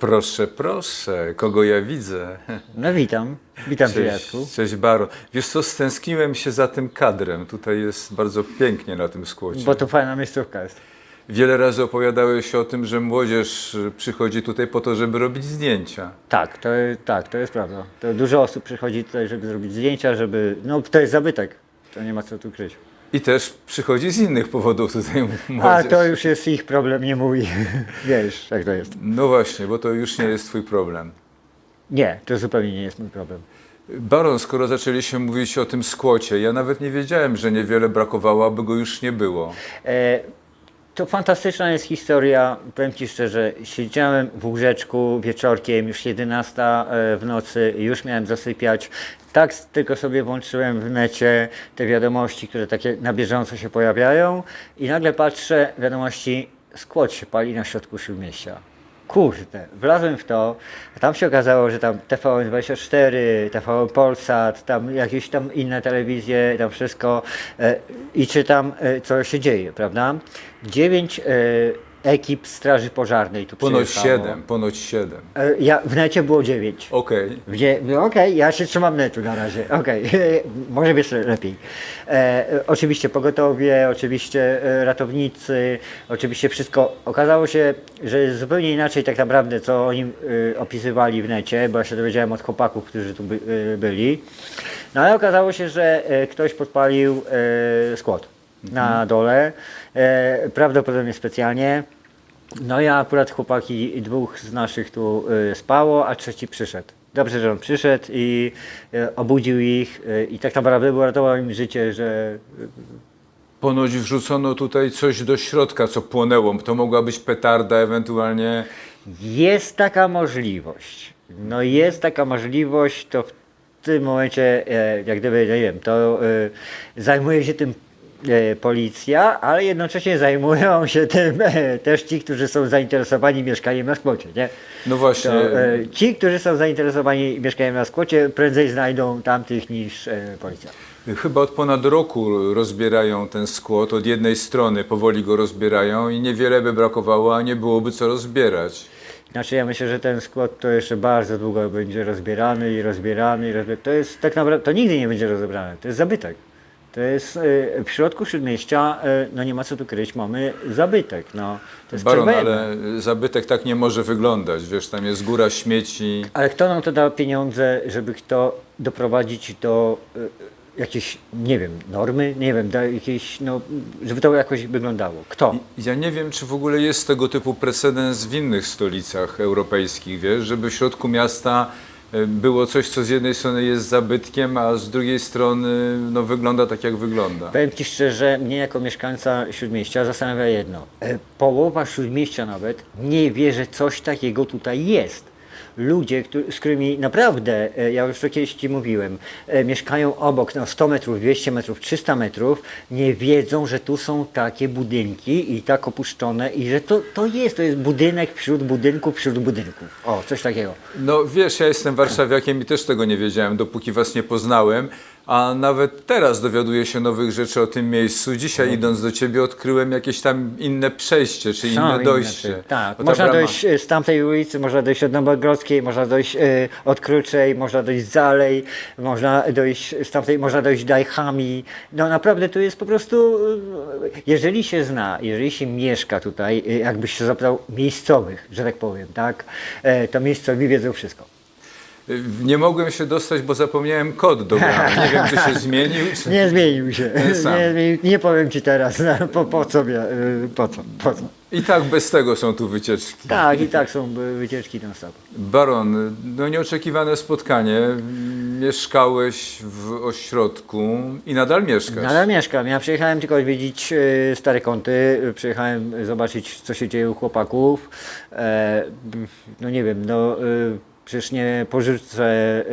Proszę, proszę, kogo ja widzę? No witam, witam Cię Cześć, Jacku. cześć Baron. Wiesz co, stęskniłem się za tym kadrem. Tutaj jest bardzo pięknie na tym skłocie. Bo to fajna miejscówka jest. Wiele razy opowiadałeś o tym, że młodzież przychodzi tutaj po to, żeby robić zdjęcia. Tak, to, tak, to jest prawda. To dużo osób przychodzi tutaj, żeby zrobić zdjęcia, żeby... No to jest zabytek, to nie ma co tu kryć. I też przychodzi z innych powodów tutaj A młodzież. to już jest ich problem, nie mój. Wiesz, jak to jest. No właśnie, bo to już nie jest twój problem. Nie, to zupełnie nie jest mój problem. Baron, skoro zaczęliśmy mówić o tym skłocie, ja nawet nie wiedziałem, że niewiele brakowało, aby go już nie było. E, to fantastyczna jest historia. Powiem Ci szczerze, siedziałem w łóżeczku wieczorkiem, już 11 e, w nocy, już miałem zasypiać. Tak tylko sobie włączyłem w necie te wiadomości, które takie na bieżąco się pojawiają i nagle patrzę, wiadomości, skład się pali na środku śródmieścia. Kurde, wlazłem w to, a tam się okazało, że tam TVN24, TVN Polsat, tam jakieś tam inne telewizje, tam wszystko e, i czytam, e, co się dzieje, prawda? Dziewięć e, ekip Straży Pożarnej tu Ponoć przyjechało. siedem, ponoć siedem. E, ja, w necie było dziewięć. Okej. Gdzie, no okej, ja się trzymam netu na razie, okej, może być lepiej. E, e, oczywiście pogotowie, oczywiście e, ratownicy, oczywiście wszystko. Okazało się, że jest zupełnie inaczej tak naprawdę, co oni e, opisywali w necie, bo ja się dowiedziałem od chłopaków, którzy tu by, e, byli. No ale okazało się, że e, ktoś podpalił e, skład na dole, e, prawdopodobnie specjalnie. No ja akurat chłopaki dwóch z naszych tu y, spało, a trzeci przyszedł. Dobrze, że on przyszedł i y, obudził ich y, i tak naprawdę uratował im życie, że Ponoć wrzucono tutaj coś do środka, co płonęło. To mogła być petarda, ewentualnie. jest taka możliwość. No jest taka możliwość, to w tym momencie, e, jak gdyby, nie wiem, to e, zajmuje się tym policja, ale jednocześnie zajmują się tym e, też ci, którzy są zainteresowani mieszkaniem na skłocie, nie? No właśnie. To, e, ci, którzy są zainteresowani mieszkaniem na skłocie, prędzej znajdą tamtych niż e, policja. Chyba od ponad roku rozbierają ten skład. Od jednej strony powoli go rozbierają i niewiele by brakowało, a nie byłoby co rozbierać. Znaczy ja myślę, że ten skład to jeszcze bardzo długo będzie rozbierany i rozbierany i rozbierany. To jest tak naprawdę, to nigdy nie będzie rozebrane, to jest zabytek. To jest e, w środku śródmieścia, e, no nie ma co tu kryć, mamy zabytek. No, to jest Baron, ale zabytek tak nie może wyglądać. Wiesz, tam jest góra śmieci. Ale kto nam to dał pieniądze, żeby kto doprowadzić do y, jakiejś, nie wiem, normy, nie wiem, do jakiejś, no, żeby to jakoś wyglądało. Kto? Ja nie wiem, czy w ogóle jest tego typu precedens w innych stolicach europejskich, wiesz, żeby w środku miasta e, było coś, co z jednej strony jest zabytkiem, a z drugiej strony no, wygląda tak, jak wygląda. Powiem Ci szczerze, mnie jako mieszkańca Śródmieścia zastanawia jedno. E, Połowa Śródmieścia nawet nie wie, że coś takiego tutaj jest. Ludzie, z którymi naprawdę, e, ja już to kiedyś Ci mówiłem, e, mieszkają obok no 100 metrów, 200 metrów, 300 metrów, nie wiedzą, że tu są takie budynki i tak opuszczone i że to, to jest, to jest budynek wśród budynków, wśród budynków. O, coś takiego. No wiesz, ja jestem warszawiakiem i też tego nie wiedziałem, dopóki was nie poznałem, a nawet teraz dowiaduję się nowych rzeczy o tym miejscu. Dzisiaj idąc do ciebie odkryłem jakieś tam inne przejście, czy Są inne dojście. inne, Tak, ta można brama- dojść e, z tamtej ulicy, można dojść od Nowogrodzkiej, można dojść e, od Kruczej, można dojść z Zalej, można dojść z tamtej, można dojść Dajchami. No naprawdę to jest po prostu, e, jeżeli się zna, jeżeli się mieszka tutaj, jakbyś się zapytał miejscowych, że tak powiem, tak, to miejscowi wiedzą wszystko. Nie mogłem się dostać, bo zapomniałem kod do bramy. Nie wiem, czy się zmienił, czy... Nie zmienił się, sam. nie, zmienił, nie powiem Ci teraz, no, po, po co, e, po co, po co. I tak bez tego są tu wycieczki. Tak, i tak są e, wycieczki non stop. Baron, no nieoczekiwane spotkanie. Mieszkałeś w ośrodku i nadal mieszkasz. Nadal mieszkam. Ja przyjechałem tylko odwiedzić stare kąty, przyjechałem zobaczyć, co się dzieje u chłopaków. E, no nie wiem, no Przecież nie porzucę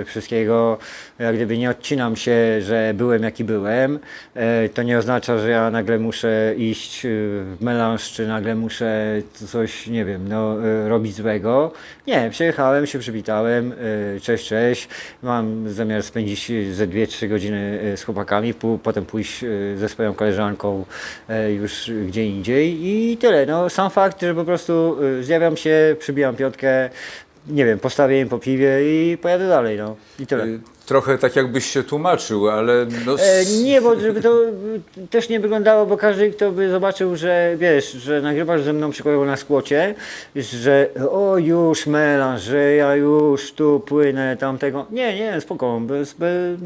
y, wszystkiego, jak gdyby nie odcinam się, że byłem jaki byłem. E, to nie oznacza, że ja nagle muszę iść y, w melanż, czy nagle muszę coś, nie wiem, no, y, robić złego. Nie, przyjechałem, się przywitałem, y, cześć, cześć. Mam zamiar spędzić ze 2-3 godziny y, z chłopakami, potem pójść y, ze swoją koleżanką y, już gdzie indziej i tyle. No, sam fakt, że po prostu y, zjawiam się, przybijam piątkę, nie wiem, postawię im po piwie i pojadę dalej, no i tyle. Y, Trochę tak jakbyś się tłumaczył, ale no, E, nie, bo żeby to y, też nie wyglądało, bo każdy, kto by zobaczył, że wiesz, że nagrywasz ze mną przykładowo na skłocie, że o już melanż, że ja już tu płynę tamtego. Nie, nie, spoko. Bez, bez...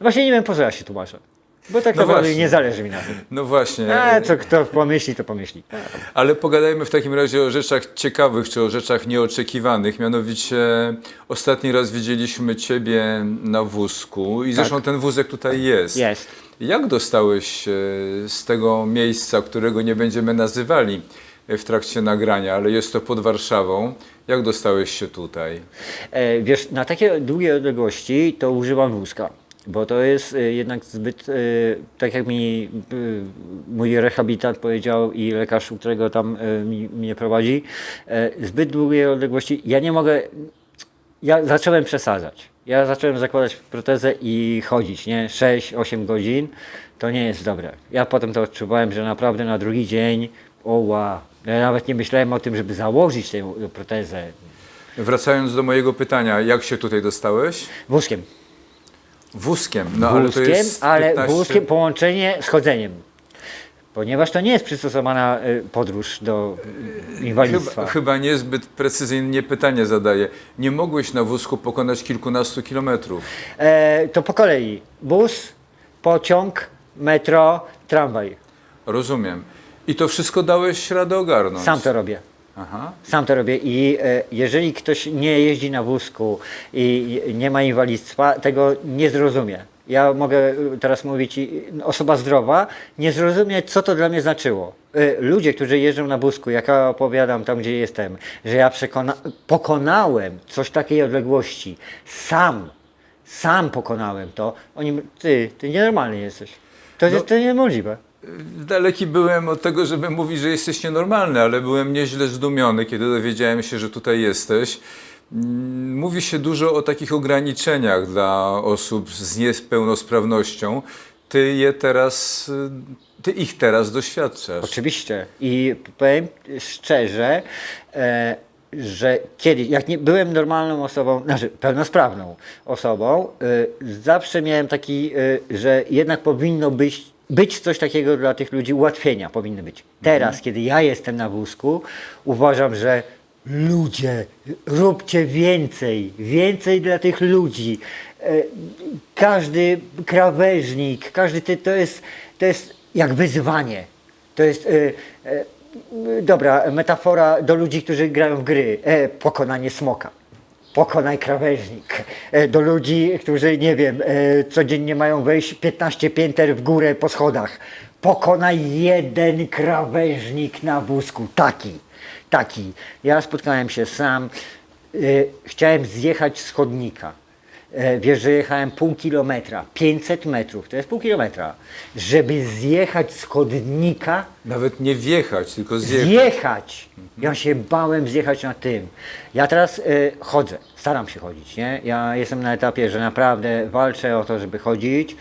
Właśnie nie wiem po co ja się tłumaczę. Bo tak No naprawdę właśnie. nie zależy mi na tym. no właśnie. A co kto pomyśli, to pomyśli. Ale pogadajmy w takim razie o rzeczach ciekawych, czy o rzeczach nieoczekiwanych. Mianowicie ostatni raz widzieliśmy Ciebie na wózku i zresztą ten wózek tutaj jest. Jest. Jak dostałeś się z tego miejsca, którego nie będziemy nazywali w trakcie nagrania, ale jest to pod Warszawą? Jak dostałeś się tutaj? E, wiesz, na takie długie odległości to używam wózka, bo to jest e, jednak zbyt, e, tak jak mi e, mój rehabilitant powiedział i lekarz, którego tam mnie prowadzi, zbyt długie odległości, ja nie mogę, ja zacząłem przesadzać. Ja zacząłem zakładać protezę i chodzić, nie? 6-8 godzin, to nie jest dobre. Ja potem to odczuwałem, że naprawdę na drugi dzień, oła, ja nawet nie myślałem o tym, żeby założyć tę protezę Wracając do mojego pytania, jak się tutaj dostałeś? wózkiem. Wózkiem. No ale to wózkiem, jest ale 15... wózkiem połączenie z chodzeniem. Ponieważ to nie jest przystosowana y, podróż do y, inwalidztwa. Chyba, chyba niezbyt precyzyjnie pytanie zadaję. Nie mogłeś na wózku pokonać kilkunastu kilometrów. E, to po kolei. Bus, pociąg, metro, tramwaj. Rozumiem. I to wszystko dałeś radę ogarnąć. Sam to robię. Aha. Sam to robię i e, jeżeli ktoś nie jeździ na wózku i nie ma inwalidztwa, tego nie zrozumie. Ja mogę e, teraz mówić, i osoba zdrowa nie zrozumie, co to dla mnie znaczyło. E, Ludzie, którzy jeżdżą na wózku, jak ja opowiadam tam, gdzie jestem, że ja przekona- pokonałem coś takiej odległości, sam, sam pokonałem to, oni mówią, ty, ty nienormalny jesteś. To jest to niemożliwe. Daleki byłem od tego, żeby mówić, że jesteś nienormalny, ale byłem nieźle zdumiony, kiedy dowiedziałem się, że tutaj jesteś. Mm, Mówi się dużo o takich ograniczeniach dla osób z niepełnosprawnością. Ty je teraz, y, ty ich teraz doświadczasz. Oczywiście. I powiem szczerze, e, że kiedyś, jak nie byłem normalną osobą, znaczy pełnosprawną osobą, e, zawsze miałem taki, e, że jednak powinno być, być coś takiego dla tych ludzi, ułatwienia powinny być. Teraz, kiedy ja jestem na wózku, uważam, że ludzie, róbcie więcej, więcej dla tych ludzi. E, Każdy krawężnik, każdy ty, to jest, to jest jak wyzwanie. To jest e, e, dobra metafora do ludzi, którzy grają w gry. E, pokonanie smoka. Pokonaj krawężnik. E, do ludzi, którzy, nie wiem, e, codziennie mają wejść 15 pięter w górę po schodach. Pokonaj jeden krawężnik na wózku. Taki. Taki. Ja spotkałem się sam. E, chciałem zjechać z chodnika. E, Wiesz, że jechałem pół kilometra, 500 metrów, to jest pół kilometra, żeby zjechać z chodnika, Nawet nie wjechać, tylko zjechać. zjechać. Ja się bałem zjechać na tym. Ja teraz e, chodzę, staram się chodzić, nie? Ja jestem na etapie, że naprawdę walczę o to, żeby chodzić.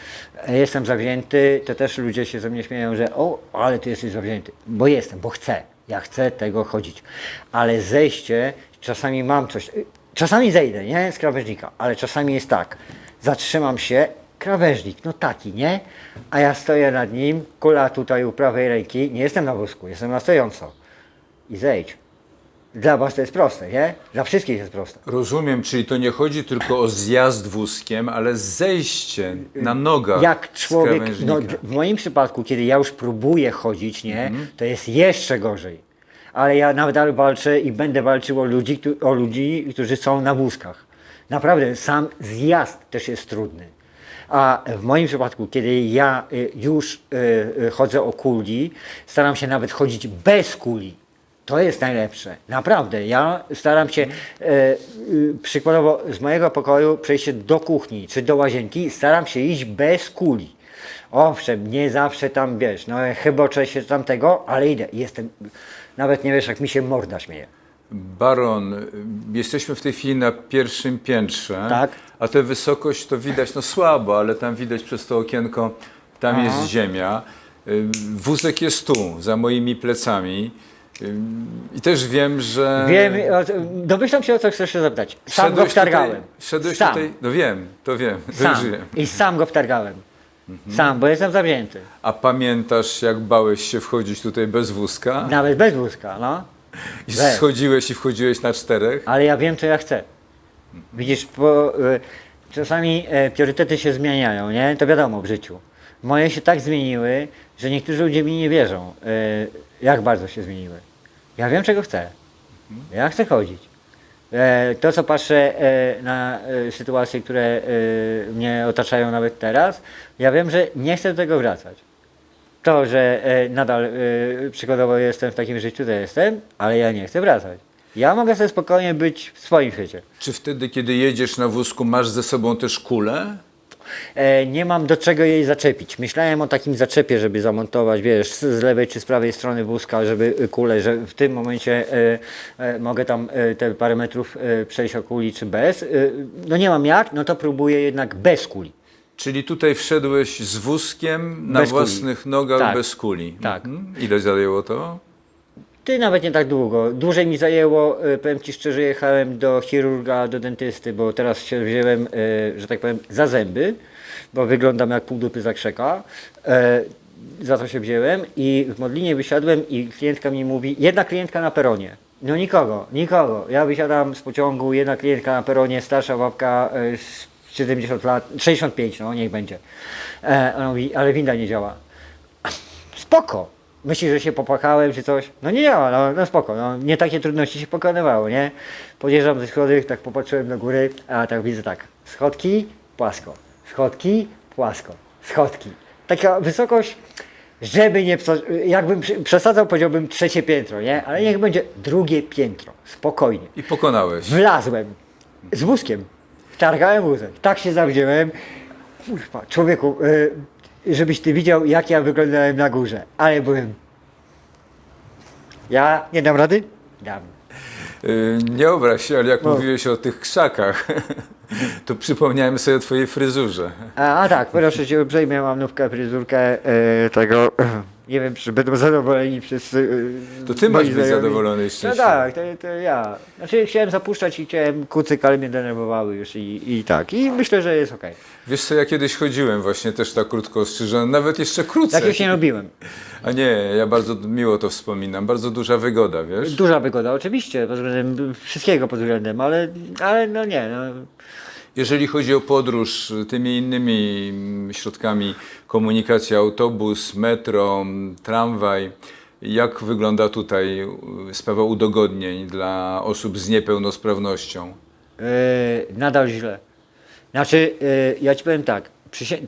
E, Jestem zawzięty, to też ludzie się ze mnie śmieją, że o, ale ty jesteś zawzięty. Bo jestem, bo chcę. Ja chcę tego chodzić. Ale zejście, czasami mam coś, czasami zejdę, nie? Z krawężnika, ale czasami jest tak. Zatrzymam się, krawężnik, no taki, nie? A ja stoję nad nim, kula tutaj u prawej ręki, nie jestem na wózku, jestem na stojąco. I zejdź. Dla was to jest proste, nie? Dla wszystkich jest proste. Rozumiem, czyli to nie chodzi tylko o zjazd wózkiem, ale zejście na nogach Jak z człowiek, krawężnika. no w moim przypadku, kiedy ja już próbuję chodzić, nie? To jest jeszcze gorzej. Ale ja nadal walczę i będę walczył o ludzi, o ludzi, którzy są na wózkach. Naprawdę, sam zjazd też jest trudny. A w moim przypadku, kiedy ja y, już y, y, chodzę o kuli, staram się nawet chodzić bez kuli. To jest najlepsze. Naprawdę. Ja staram się przykładowo z mojego pokoju przejście do kuchni czy do łazienki, staram się iść bez kuli. Owszem, nie zawsze tam wiesz, no chyboczę się tamtego, ale idę. Jestem, nawet nie wiesz, jak mi się morda śmieje. Baron, jesteśmy w tej chwili na pierwszym piętrze, Tak. a tę wysokość to widać no słabo, ale tam widać przez to okienko, tam Aha. jest ziemia. Y, Wózek jest tu, za moimi plecami. Y, I też wiem, że... Wiem, o, domyślam się o co chcesz się zapytać. Sam go Wszedłeś wtargałem. Tutaj, wszedłeś sam. tutaj, no wiem, to wiem, Sam. żyję. I sam go wtargałem. Mhm. Sam, bo jestem zawzięty. A pamiętasz, jak bałeś się wchodzić tutaj bez wózka? Nawet bez wózka, no. I weź. schodziłeś i wchodziłeś na czterech? Ale ja wiem, co ja chcę. Widzisz, bo y, czasami e, priorytety się zmieniają, nie? To wiadomo w życiu. Moje się tak zmieniły, że niektórzy ludzie mi nie wierzą, y, jak bardzo się zmieniły. Ja wiem, czego chcę. Ja chcę chodzić. E, to, co patrzę e, na e, sytuacje, które mnie otaczają nawet teraz, ja wiem, że nie chcę do tego wracać. To, że nadal przykładowo jestem w takim życiu, to jestem, ale ja nie chcę wracać. Ja mogę sobie spokojnie być w swoim świecie. Czy wtedy, kiedy jedziesz na wózku, masz ze sobą też kulę? E, nie mam do czego jej zaczepić. Myślałem o takim zaczepie, żeby zamontować, wiesz, z lewej czy z prawej strony wózka, żeby y, kulę, że w tym momencie e, e, mogę tam te parę metrów przejść o kuli czy bez. No nie mam jak, no to próbuję jednak bez kuli. Czyli tutaj wszedłeś z wózkiem na Bez kuli. własnych nogach Tak. bez kuli. Tak. Mhm. Ile zajęło to? Ty nawet nie tak długo. Dłużej mi zajęło, e, powiem Ci szczerze, jechałem do chirurga, do dentysty, bo teraz się wziąłem, e, że tak powiem, za zęby, bo wyglądam jak pół dupy zakrzeka. E, Za to się wziąłem i w Modlinie wysiadłem i klientka mi mówi, jedna klientka na peronie. No nikogo, nikogo. Ja wysiadam z pociągu, jedna klientka na peronie, starsza babka, e, z 70 lat, 65, no niech będzie. E, Ona mówi, ale winda nie działa. Spoko. Myślisz, że się popłakałem czy coś? No nie działa, no, no spoko, no, nie takie trudności się pokonywało, nie? Podjeżdżam ze schody, tak popatrzyłem do góry, a tak widzę tak, schodki, płasko, schodki, płasko, schodki. Taka wysokość, żeby nie, jakbym przesadzał, powiedziałbym trzecie piętro, nie? Ale niech będzie drugie piętro, spokojnie. I pokonałeś. Wlazłem z wózkiem, wtargałem wózek, tak się zawziąłem. Kurwa, człowieku, y, żebyś ty widział, jak ja wyglądałem na górze, ale byłem. Ja nie dam rady? Dam. Y, Nie obraź się, ale jak No. mówiłeś o tych krzakach, to przypomniałem sobie o twojej fryzurze. A, a tak, proszę cię uprzejmie, mam nówkę, fryzurkę y, tego. Nie wiem, czy będą zadowoleni wszyscy. y, To ty moi masz być znajomi. zadowolony i No szczęśliwy. tak, to, to ja. Znaczy chciałem zapuszczać i chciałem kucyk, ale mnie denerwowały już i, i tak. I myślę, że jest okej. Wiesz co, ja kiedyś chodziłem właśnie też tak krótko ostrzyżony, nawet jeszcze krócej. Tak już nie robiłem. A nie, ja bardzo miło to wspominam, bardzo duża wygoda, wiesz? Duża wygoda, oczywiście, pod względem wszystkiego pod względem, ale, ale no nie. No. Jeżeli chodzi o podróż y, tymi innymi mm, środkami komunikacji, autobus, metro, tramwaj, jak wygląda tutaj y, sprawa udogodnień dla osób z niepełnosprawnością? Yy, nadal źle. Znaczy, yy, ja ci powiem tak,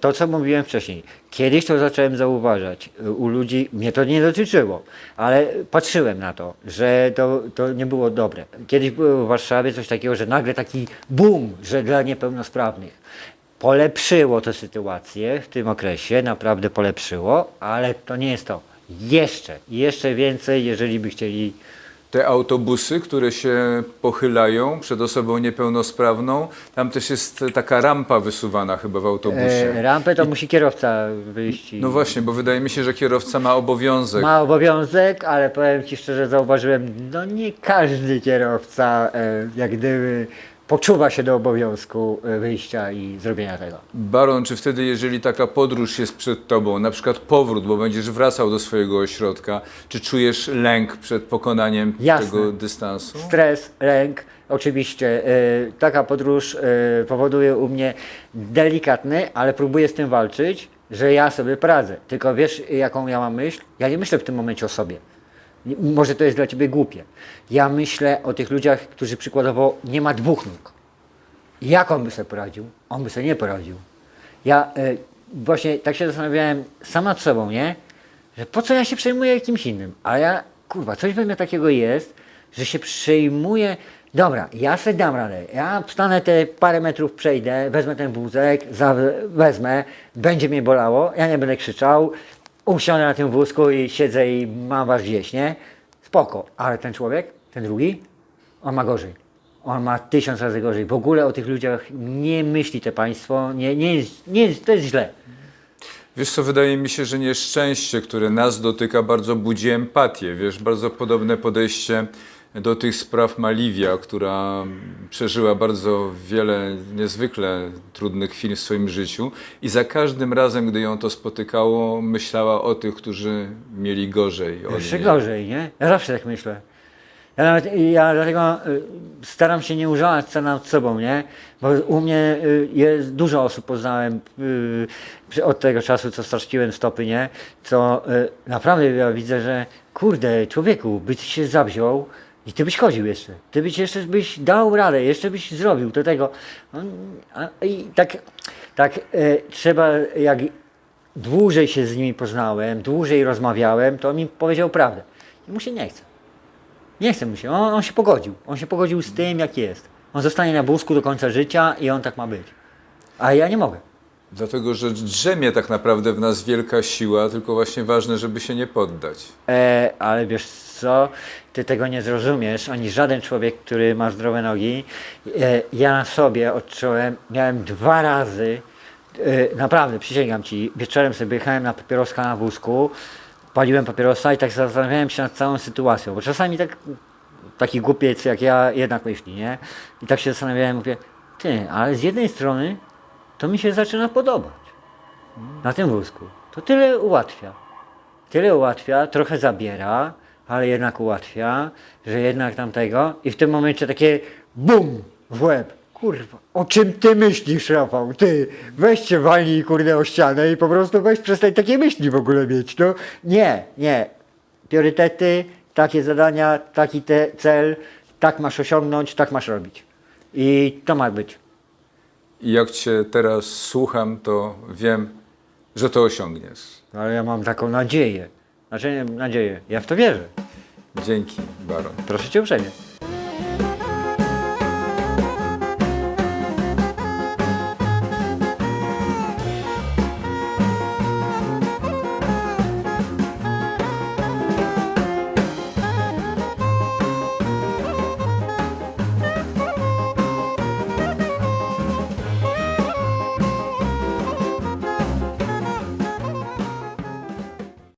to co mówiłem wcześniej, kiedyś to zacząłem zauważać u ludzi, mnie to nie dotyczyło, ale patrzyłem na to, że to, to nie było dobre. Kiedyś było w Warszawie coś takiego, że nagle taki boom, że dla niepełnosprawnych. Polepszyło to sytuację w tym okresie, naprawdę polepszyło, ale to nie jest to. Jeszcze, jeszcze więcej, jeżeli by chcieli Te autobusy, które się pochylają przed osobą niepełnosprawną, tam też jest taka rampa wysuwana chyba w autobusie. E, rampę to musi kierowca wyjść. I No właśnie, bo wydaje mi się, że kierowca ma obowiązek. Ma obowiązek, ale powiem Ci szczerze, zauważyłem, no nie każdy kierowca e, jak gdyby poczuwa się do obowiązku e, wyjścia i zrobienia tego. Baron, czy wtedy, jeżeli taka podróż jest przed tobą, na przykład powrót, bo będziesz wracał do swojego ośrodka, czy czujesz lęk przed pokonaniem Jasne. tego dystansu? Stres, lęk, oczywiście e, taka podróż e, powoduje u mnie delikatny, ale próbuję z tym walczyć, że ja sobie poradzę. Tylko wiesz, jaką ja mam myśl? Ja nie myślę w tym momencie o sobie. Może to jest dla ciebie głupie. Ja myślę o tych ludziach, którzy przykładowo nie ma dwóch nóg. Jak on by sobie poradził? On by sobie nie poradził. Ja e, właśnie tak się zastanawiałem sam nad sobą, nie? Że po co ja się przejmuję kimś innym? A ja kurwa, coś we mnie takiego jest, że się przejmuje, dobra, ja sobie dam radę, ja wstanę te parę metrów, przejdę, wezmę ten wózek, za, wezmę, będzie mnie bolało, ja nie będę krzyczał, usiądę na tym wózku i siedzę i mam was gdzieś, nie? Spoko, ale ten człowiek, ten drugi, on ma gorzej. On ma tysiąc razy gorzej. W ogóle o tych ludziach nie myśli te państwo, nie, nie, jest, nie to jest źle. Wiesz co, wydaje mi się, że nieszczęście, które nas dotyka, bardzo budzi empatię. Wiesz, bardzo podobne podejście do tych spraw Maliwia, która przeżyła bardzo wiele niezwykle trudnych chwil w swoim życiu i za każdym razem, gdy ją to spotykało, myślała o tych, którzy mieli gorzej. od Jeszcze niej. gorzej, nie? Ja zawsze tak myślę. Ja, nawet, ja dlatego y, staram się nie scen nad sobą, nie? Bo u mnie y, jest dużo osób poznałem y, od tego czasu, co straszciłem stopy, nie? Co naprawdę ja widzę, że kurde, człowieku, byś się zawziął i ty byś chodził jeszcze. Ty byś jeszcze byś dał radę, jeszcze byś zrobił do tego. No, I tak, tak y, trzeba, jak dłużej się z nimi poznałem, dłużej rozmawiałem, to on mi powiedział prawdę. I mu się nie chce. Nie chce mu się. On, on się pogodził. On się pogodził z tym, jak jest. On zostanie na wózku do końca życia i on tak ma być. A ja nie mogę. Dlatego, że drzemie tak naprawdę w nas wielka siła, tylko właśnie ważne, żeby się nie poddać. E, ale wiesz co, ty tego nie zrozumiesz, ani żaden człowiek, który ma zdrowe nogi. E, ja na sobie odczułem, miałem dwa razy, e, naprawdę przysięgam ci, wieczorem sobie jechałem na papieroska na wózku, paliłem papierosa i tak zastanawiałem się nad całą sytuacją, bo czasami tak, taki głupiec jak ja jednak myśli, nie? I tak się zastanawiałem, mówię, ty, ale z jednej strony to mi się zaczyna podobać na tym wózku. To tyle ułatwia tyle ułatwia, trochę zabiera, ale jednak ułatwia, że jednak tamtego i w tym momencie takie BUM w łeb. Kurwa, o czym ty myślisz, Rafał? Ty, weź się walnij, kurde, o ścianę i po prostu weź przestań takie myśli w ogóle mieć, no. Nie, nie. Priorytety, takie zadania, taki te cel, tak masz osiągnąć, tak masz robić. I to ma być. I jak Cię teraz słucham, to wiem, że to osiągniesz. Ale ja mam taką nadzieję. Znaczy, nie, nadzieję. Ja w to wierzę. Dzięki, Baron. Proszę cię uprzejmie.